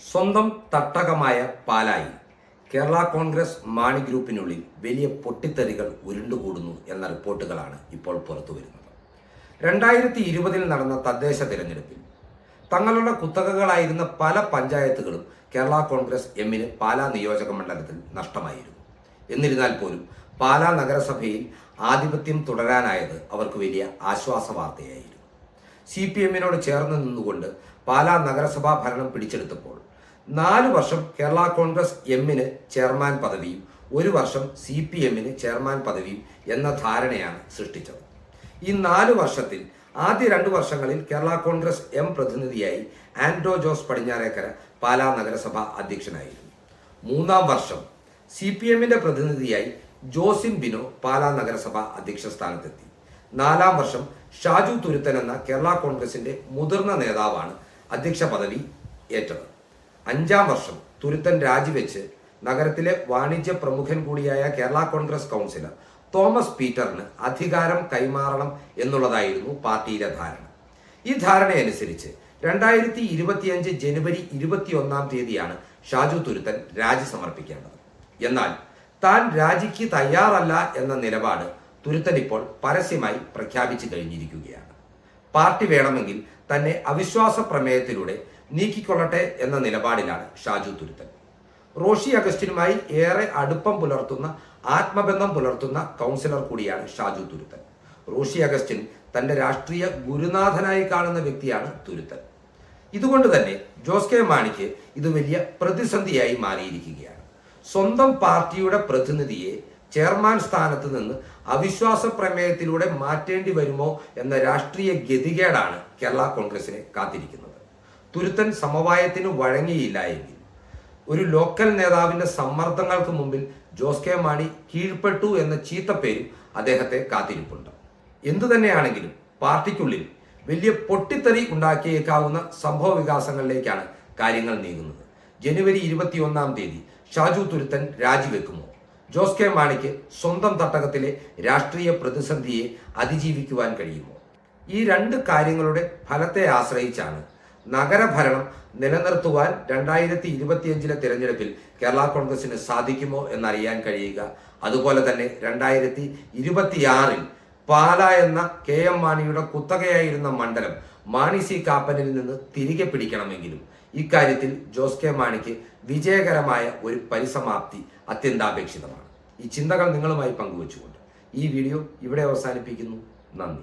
സ്വന്തം തട്ടകമായ പാലായി കേരള കോൺഗ്രസ് മാണി ഗ്രൂപ്പിനുള്ളിൽ വലിയ പൊട്ടിത്തെറികൾ ഉരുണ്ടുകൂടുന്നു എന്ന റിപ്പോർട്ടുകളാണ് ഇപ്പോൾ പുറത്തു വരുന്നത്. രണ്ടായിരത്തി ഇരുപതിൽ നടന്ന തദ്ദേശ തിരഞ്ഞെടുപ്പിൽ തങ്ങളുടെ കുത്തകകളായിരുന്ന പല പഞ്ചായത്തുകളും കേരള കോൺഗ്രസ് എമ്മിന് പാലാ നിയോജക മണ്ഡലത്തിൽ നഷ്ടമായിരുന്നു. എന്നിരുന്നാൽ പോലും പാലാ നഗരസഭയിൽ ആധിപത്യം തുടരാനായത് അവർക്ക് വലിയ ആശ്വാസ വാർത്തയായിരുന്നു. സി പി എമ്മിനോട് ചേർന്ന് നിന്നുകൊണ്ട് പാലാ നഗരസഭാ ഭരണം പിടിച്ചെടുത്തപ്പോൾ നാല് വർഷം കേരള കോൺഗ്രസ് എമ്മിന് ചെയർമാൻ പദവിയും ഒരു വർഷം സി പി എമ്മിന് ചെയർമാൻ പദവിയും എന്ന ധാരണയാണ് സൃഷ്ടിച്ചത്. ഈ നാല് വർഷത്തിൽ ആദ്യ രണ്ട് വർഷങ്ങളിൽ കേരള കോൺഗ്രസ് എം പ്രതിനിധിയായി ആൻഡ്രോ ജോസ് പടിഞ്ഞാറേക്കര പാലാ നഗരസഭ അധ്യക്ഷനായിരുന്നു. മൂന്നാം വർഷം സി പി എമ്മിന്റെ പ്രതിനിധിയായി ജോസിൻ ബിനോ പാലാ നഗരസഭ അധ്യക്ഷ സ്ഥാനത്തെത്തി. നാലാം വർഷം ഷാജു തുരുത്തൻ എന്ന കേരള കോൺഗ്രസിന്റെ മുതിർന്ന നേതാവാണ് അധ്യക്ഷ പദവി ഏറ്റത്. അഞ്ചാം വർഷം തുരുത്തൻ രാജിവെച്ച് നഗരത്തിലെ വാണിജ്യ പ്രമുഖൻ കൂടിയായ കേരള കോൺഗ്രസ് കൗൺസിലർ തോമസ് പീറ്ററിന് അധികാരം കൈമാറണം എന്നുള്ളതായിരുന്നു പാർട്ടിയിലെ ധാരണ. ഈ ധാരണയനുസരിച്ച് രണ്ടായിരത്തി ഇരുപത്തിയഞ്ച് ജനുവരി ഇരുപത്തിയൊന്നാം തീയതിയാണ് ഷാജു തുരുത്തൻ രാജി സമർപ്പിക്കേണ്ടത്. എന്നാൽ താൻ രാജിക്ക് തയ്യാറല്ല എന്ന നിലപാട് തുരുത്തൻ ഇപ്പോൾ പരസ്യമായി പ്രഖ്യാപിച്ചു കഴിഞ്ഞിരിക്കുകയാണ്. പാർട്ടി വേണമെങ്കിൽ തന്നെ അവിശ്വാസ പ്രമേയത്തിലൂടെ നീക്കിക്കൊള്ളട്ടെ എന്ന നിലപാടിലാണ് ഷാജു തുരുത്തൻ. റോഷി അഗസ്റ്റിനുമായി ഏറെ അടുപ്പം പുലർത്തുന്ന ആത്മബന്ധം പുലർത്തുന്ന കൗൺസിലർ കൂടിയാണ് ഷാജു തുരുത്തൻ. റോഷി അഗസ്റ്റിൻ തന്റെ രാഷ്ട്രീയ ഗുരുനാഥനായി കാണുന്ന വ്യക്തിയാണ് തുരുത്തൻ. ഇതുകൊണ്ട് തന്നെ ജോസ് കെ മാണിക്ക് ഇത് വലിയ പ്രതിസന്ധിയായി മാറിയിരിക്കുകയാണ്. സ്വന്തം പാർട്ടിയുടെ പ്രതിനിധിയെ ചെയർമാൻ സ്ഥാനത്ത് നിന്ന് അവിശ്വാസ പ്രമേയത്തിലൂടെ മാറ്റേണ്ടി വരുമോ എന്ന രാഷ്ട്രീയ ഗതികേടാണ് കേരള കോൺഗ്രസിനെ കാത്തിരിക്കുന്നത്. തുരുത്തൻ സമവായത്തിന് വഴങ്ങിയില്ല എങ്കിൽ. ഒരു ലോക്കൽ നേതാവിന്റെ സമ്മർദ്ദങ്ങൾക്ക് മുമ്പിൽ ജോസ് കെ മാണി കീഴ്പ്പെട്ടു എന്ന ചീത്തപ്പേരും അദ്ദേഹത്തെ കാത്തിരിപ്പുണ്ട്. എന്തു തന്നെയാണെങ്കിലും പാർട്ടിക്കുള്ളിൽ വലിയ പൊട്ടിത്തെറി ഉണ്ടാക്കിയേക്കാവുന്ന സംഭവ വികാസങ്ങളിലേക്കാണ് കാര്യങ്ങൾ നീങ്ങുന്നത്. ജനുവരി ഇരുപത്തിയൊന്നാം തീയതി ഷാജു തുരുത്തൻ രാജിവെക്കുമോ? ജോസ് കെ മാണിക്ക് സ്വന്തം തട്ടകത്തിലെ രാഷ്ട്രീയ പ്രതിസന്ധിയെ അതിജീവിക്കുവാൻ കഴിയുമോ? ഈ രണ്ട് കാര്യങ്ങളുടെ ഫലത്തെ ആശ്രയിച്ചാണ് നഗരഭരണം നിലനിർത്തുവാൻ രണ്ടായിരത്തി ഇരുപത്തിയഞ്ചിലെ തിരഞ്ഞെടുപ്പിൽ കേരള കോൺഗ്രസിന് സാധിക്കുമോ എന്നറിയാൻ കഴിയുക. അതുപോലെ തന്നെ രണ്ടായിരത്തി ഇരുപത്തിയാറിൽ പാല എന്ന കെ എം മാണിയുടെ കുത്തകയായിരുന്ന മണ്ഡലം മാണി സി കാപ്പനിൽ നിന്ന് തിരികെ പിടിക്കണമെങ്കിലും ഇക്കാര്യത്തിൽ ജോസ് കെ മാണിക്ക് വിജയകരമായ ഒരു പരിസമാപ്തി അത്യന്താപേക്ഷിതമാണ്. ഈ ചിന്തകൾ നിങ്ങളുമായി പങ്കുവച്ചുകൊണ്ട് ഈ വീഡിയോ ഇവിടെ അവസാനിപ്പിക്കുന്നു. നന്ദി.